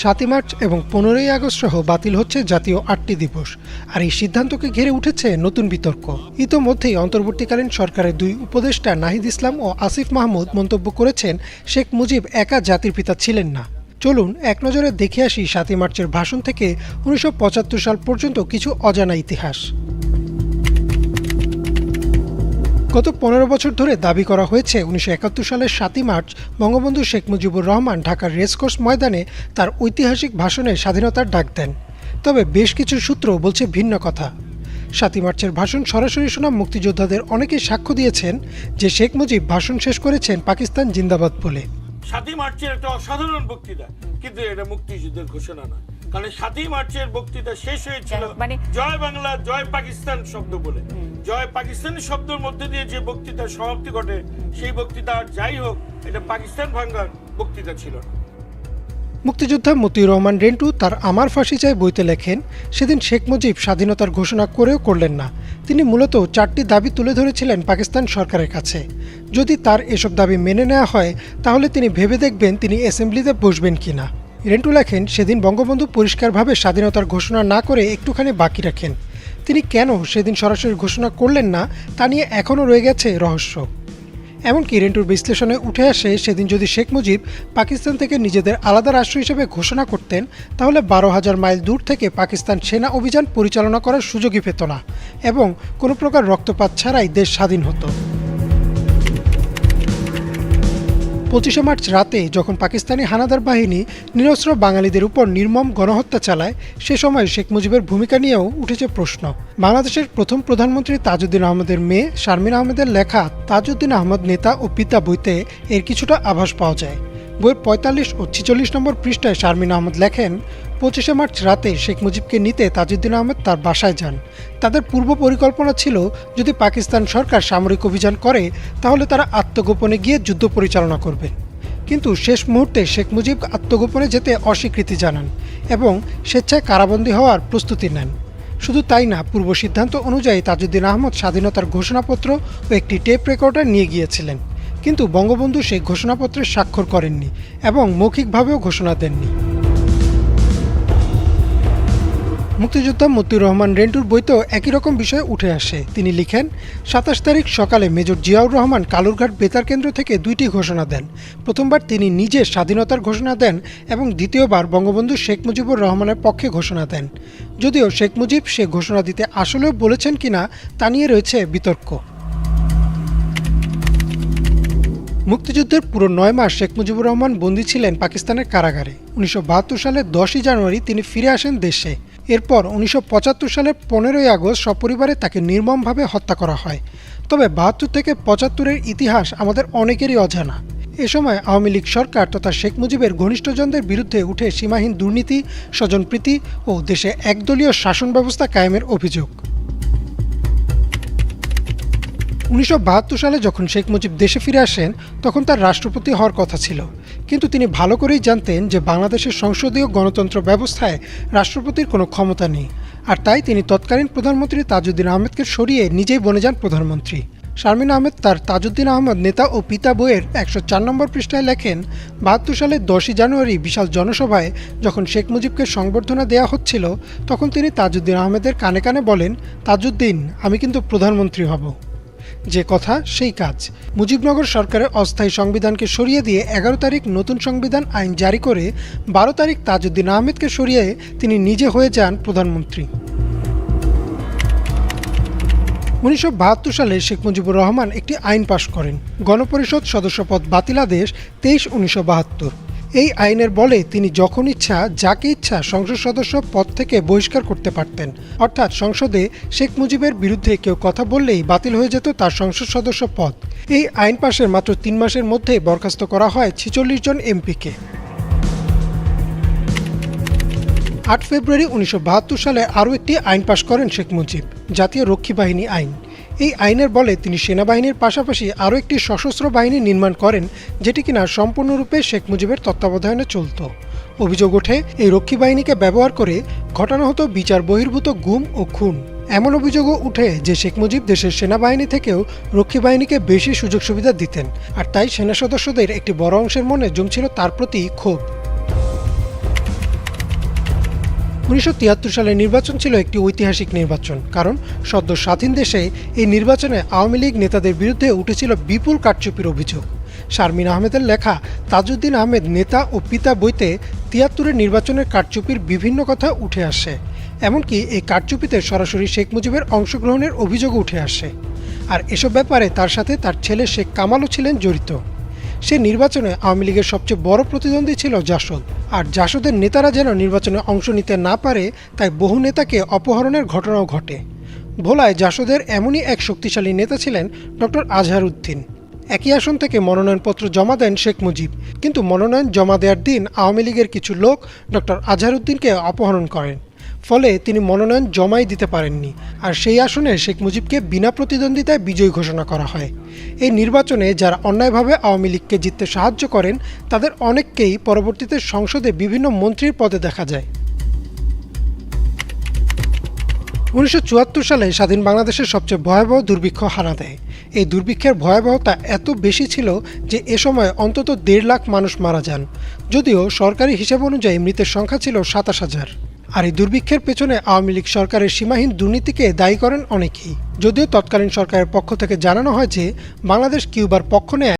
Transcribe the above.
সাতই মার্চ এবং পনেরোই আগস্ট সহ বাতিল হচ্ছে জাতীয় আটটি দিবস, আর এই সিদ্ধান্তকে ঘিরে উঠেছে নতুন বিতর্ক। ইতোমধ্যেই অন্তর্বর্তীকালীন সরকারের দুই উপদেষ্টা নাহিদ ইসলাম ও আসিফ মাহমুদ মন্তব্য করেছেন, শেখ মুজিব একা জাতির পিতা ছিলেন না। চলুন এক নজরে দেখে আসি সাতই মার্চের ভাষণ থেকে উনিশশো পঁচাত্তর সাল পর্যন্ত কিছু অজানা ইতিহাস। গত পনেরো বছর ধরে দাবি করা হয়েছে, উনিশশো একাত্তর সালের সাতই মার্চ বঙ্গবন্ধু শেখ মুজিবুর রহমান ঢাকার রেসকোর্স ময়দানে তার ঐতিহাসিক ভাষণে স্বাধীনতার ডাক দেন। তবে বেশ কিছু সূত্র বলছে ভিন্ন কথা। সাতই মার্চের ভাষণ সরাসরি শোনা মুক্তিযোদ্ধাদের অনেকেই সাক্ষ্য দিয়েছেন যে শেখ মুজিব ভাষণ শেষ করেছেন পাকিস্তান জিন্দাবাদ বলে। সাতই মার্চের একটা অসাধারণ বক্তৃতা, কিন্তু এটা মুক্তিযুদ্ধের ঘোষণা নয়। কারণ সাতই মার্চের বক্তৃতা শেষ হয়েছিল। মানে- জয় বাংলা জয় পাকিস্তান শব্দ বলে। জয় পাকিস্তান শব্দের মধ্যে দিয়ে যে বক্তৃতার সমাপ্তি ঘটে সেই বক্তৃতা আর যাই হোক এটা পাকিস্তান ভাঙ্গার বক্তৃতা ছিল মুক্তিযোদ্ধা মতিউর রহমান রেন্টু তার আমার ফাঁসি চাই বইতে লেখেন সেদিন শেখ মুজিব স্বাধীনতার ঘোষণা করেও করলেন না। তিনি মূলত চারটি দাবি তুলে ধরেছিলেন পাকিস্তান সরকারের কাছে। যদি তার এসব দাবি মেনে নেওয়া হয় তাহলে তিনি ভেবে দেখবেন তিনি অ্যাসেম্বলিতে বসবেন কিনা। রেন্টু লেখেন, সেদিন বঙ্গবন্ধু পরিষ্কারভাবে স্বাধীনতার ঘোষণা না করে একটুখানি বাকি রাখেন। তিনি কেন সেদিন সরাসরি ঘোষণা করলেন না, তা নিয়ে এখনও রয়ে গেছে রহস্য। এমনকি রেন্টুর বিশ্লেষণে উঠে আসে, সেদিন যদি শেখ মুজিব পাকিস্তান থেকে নিজেদের আলাদা রাষ্ট্র হিসেবে ঘোষণা করতেন, তাহলে বারো হাজার মাইল দূর থেকে পাকিস্তান সেনা অভিযান পরিচালনা করার সুযোগই পেত না এবং কোনো প্রকার রক্তপাত ছাড়াই দেশ স্বাধীন হতো। পঁচিশে মার্চ রাতে যখন পাকিস্তানি হানাদার বাহিনী নিরস্ত্র বাঙালিদের উপর নির্মম গণহত্যা চালায়, সে সময় শেখ মুজিবের ভূমিকা নিয়েও উঠেছে প্রশ্ন। বাংলাদেশের প্রথম প্রধানমন্ত্রী তাজউদ্দিন আহমদের মেয়ে শারমিন আহমেদের লেখা তাজউদ্দিন আহমদ নেতা ও পিতা বইতে এর কিছুটা আভাস পাওয়া যায়। বইয়ের পঁয়তাল্লিশ ও ছিচল্লিশ নম্বর পৃষ্ঠায় শারমিন আহমদ লেখেন, পঁচিশে মার্চ রাতে শেখ মুজিবকে নিতে তাজউদ্দিন আহমেদ তার বাসায় যান। তাদের পূর্ব পরিকল্পনা ছিল, যদি পাকিস্তান সরকার সামরিক অভিযান করে, তাহলে তারা আত্মগোপনে গিয়ে যুদ্ধ পরিচালনা করবে। কিন্তু শেষ মুহূর্তে শেখ মুজিব আত্মগোপনে যেতে অস্বীকৃতি জানান এবং স্বেচ্ছায় কারাবন্দী হওয়ার প্রস্তুতি নেন। শুধু তাই না, পূর্ব সিদ্ধান্ত অনুযায়ী তাজউদ্দিন আহমদ স্বাধীনতার ঘোষণাপত্র ও একটি টেপ রেকর্ডার নিয়ে গিয়েছিলেন। কিন্তু বঙ্গবন্ধু সেই ঘোষণাপত্রে স্বাক্ষর করেননি এবং মৌখিকভাবেও ঘোষণা দেননি। মুক্তিযোদ্ধা মতিউর রহমান রেন্টুর বইতেও একই রকম বিষয় উঠে আসে। তিনি লিখেন, সাতাশ তারিখ সকালে মেজর জিয়াউর রহমান কালুরঘাট বেতার কেন্দ্র থেকে দুইটি ঘোষণা দেন। প্রথমবার তিনি নিজে স্বাধীনতার ঘোষণা দেন এবং দ্বিতীয়বার বঙ্গবন্ধু শেখ মুজিবুর রহমানের পক্ষে ঘোষণা দেন। যদিও শেখ মুজিব সে ঘোষণা দিতে আসলেও বলেছেন কিনা তা নিয়ে রয়েছে বিতর্ক। মুক্তিযুদ্ধের পুরো নয় মাস শেখ মুজিবুর রহমান বন্দী ছিলেন পাকিস্তানের কারাগারে। উনিশশো বাহাত্তর সালের দশই জানুয়ারি তিনি ফিরে আসেন দেশে। এরপর উনিশশো পঁচাত্তর সালের পনেরোই আগস্ট সপরিবারে তাকে নির্মমভাবে হত্যা করা হয়। তবে বাহাত্তর থেকে পঁচাত্তরের ইতিহাস আমাদের অনেকেরই অজানা। এ সময় আওয়ামী লীগ সরকার তথা শেখ মুজিবের ঘনিষ্ঠজনদের বিরুদ্ধে উঠে সীমাহীন দুর্নীতি, স্বজনপ্রীতি ও দেশে একদলীয় শাসন ব্যবস্থা কায়েমের অভিযোগ। উনিশশো বাহাত্তর সালে যখন শেখ মুজিব দেশে ফিরে আসেন, তখন তার রাষ্ট্রপতি হওয়ার কথা ছিল। কিন্তু তিনি ভালো করেই জানতেন যে বাংলাদেশের সংসদীয় গণতন্ত্র ব্যবস্থায় রাষ্ট্রপতির কোনো ক্ষমতা নেই। আর তাই তিনি তৎকালীন প্রধানমন্ত্রী তাজউদ্দিন আহমেদকে সরিয়ে নিজেই বনে যান প্রধানমন্ত্রী। শারমিন আহমেদ তার তাজউদ্দিন আহমদ নেতা ও পিতা বইয়ের একশো চার নম্বর পৃষ্ঠায় লেখেন, বাহাত্তর সালের দশই জানুয়ারি বিশাল জনসভায় যখন শেখ মুজিবকে সংবর্ধনা দেওয়া হচ্ছিল, তখন তিনি তাজউদ্দিন আহমেদের কানে কানে বলেন, তাজউদ্দিন, আমি কিন্তু প্রধানমন্ত্রী হব। যে কথা, সেই কাজ। মুজিবনগর সরকারের অস্থায়ী সংবিধানকে সরিয়ে দিয়ে এগারো তারিখ নতুন সংবিধান আইন জারি করে বারো তারিখ তাজউদ্দিন আহমেদকে সরিয়ে তিনি নিজে হয়ে যান প্রধানমন্ত্রী। উনিশশো বাহাত্তর সালে শেখ মুজিবুর রহমান একটি আইন পাশ করেন। গণপরিষদ সদস্যপদ বাতিলাদেশ তেইশ উনিশশো বাহাত্তর। এই আইনের বলে তিনি যখন ইচ্ছা, যাকে ইচ্ছা সংসদ সদস্য পদ থেকে বহিষ্কার করতে পারতেন। অর্থাৎ সংসদে শেখ মুজিবের বিরুদ্ধে কেউ কথা বললেই বাতিল হয়ে যেত তার সংসদ সদস্য পদ। এই আইন পাশের মাত্র তিন মাসের মধ্যে বরখাস্ত করা হয় ছিচল্লিশ জন এমপিকে। আট ফেব্রুয়ারি উনিশশো বাহাত্তর সালে আরও একটি আইন পাশ করেন শেখ মুজিব, জাতীয় রক্ষী বাহিনী আইন। এই আইনের বলে তিনি সেনাবাহিনীর পাশাপাশি আরও একটি সশস্ত্র বাহিনী নির্মাণ করেন, যেটি কিনা সম্পূর্ণরূপে শেখ মুজিবের তত্ত্বাবধানে চলত। অভিযোগ ওঠে, এই রক্ষী বাহিনীকে ব্যবহার করে ঘটানো হতো বিচার বহির্ভূত গুম ও খুন। এমন অভিযোগও উঠে যে শেখ মুজিব দেশের সেনাবাহিনী থেকেও রক্ষী বাহিনীকে বেশি সুযোগ সুবিধা দিতেন, আর তাই সেনা সদস্যদের একটি বড় অংশের মনে জমছিল তার প্রতি ক্ষোভ। উনিশশো তিয়াত্তর সালের নির্বাচন ছিল একটি ঐতিহাসিক নির্বাচন, কারণ সদ্য স্বাধীন দেশে এই নির্বাচনে আওয়ামী লীগ নেতাদের বিরুদ্ধে উঠেছিল বিপুল কারচুপির অভিযোগ। শারমিন আহমেদের লেখা তাজউদ্দিন আহমেদ নেতা ও পিতা বইতে তিয়াত্তরের নির্বাচনের কারচুপির বিভিন্ন কথা উঠে আসে, এমনকি এই কারচুপিতে সরাসরি শেখ মুজিবের অংশগ্রহণের অভিযোগও উঠে আসে। আর এসব ব্যাপারে তার সাথে তার ছেলে শেখ কামালও ছিলেন জড়িত। সে নির্বাচনে আওয়ামী লীগের সবচেয়ে বড় প্রতিদ্বন্দ্বী ছিল জাসদ। আর জাসদের নেতারা যেন নির্বাচনে অংশ নিতে না পারে, তাই বহু নেতাকে অপহরণের ঘটনাও ঘটে। ভোলায় জাসদের এমনই এক শক্তিশালী নেতা ছিলেন ডক্টর আজহার উদ্দিন একই আসন থেকে মনোনয়নপত্র জমা দেন শেখ মুজিব। কিন্তু মনোনয়ন জমা দেওয়ার দিন আওয়ামী লীগের কিছু লোক ডক্টর আজহার উদ্দিনকে অপহরণ করেন। ফলে তিনি মনোনয়ন জমাই দিতে পারেননি। আর সেই আসনে শেখ মুজিবকে বিনা প্রতিদ্বন্দ্বিতায় বিজয়ী ঘোষণা করা হয়। এই নির্বাচনে যারা অন্যায়ভাবে আওয়ামী লীগকে জিততে সাহায্য করেন, তাদের অনেককেই পরবর্তীতে সংসদে বিভিন্ন মন্ত্রীর পদে দেখা যায়। উনিশশো চুয়াত্তর সালে স্বাধীন বাংলাদেশের সবচেয়ে ভয়াবহ দুর্ভিক্ষ হানা দেয়। এই দুর্ভিক্ষের ভয়াবহতা এত বেশি ছিল যে এ সময় অন্তত দেড় লাখ মানুষ মারা যান। যদিও সরকারি হিসাব অনুযায়ী মৃতের সংখ্যা ছিল সাতাশ হাজার। আর এই দুর্ভিক্ষের পেছনে আওয়ামী লীগ সরকারের সীমাহীন দুর্নীতিকে দায়ী করেন অনেকেই। যদিও তৎকালীন সরকারের পক্ষ থেকে জানানো হয় যে বাংলাদেশ কিউবার পক্ষ নেয়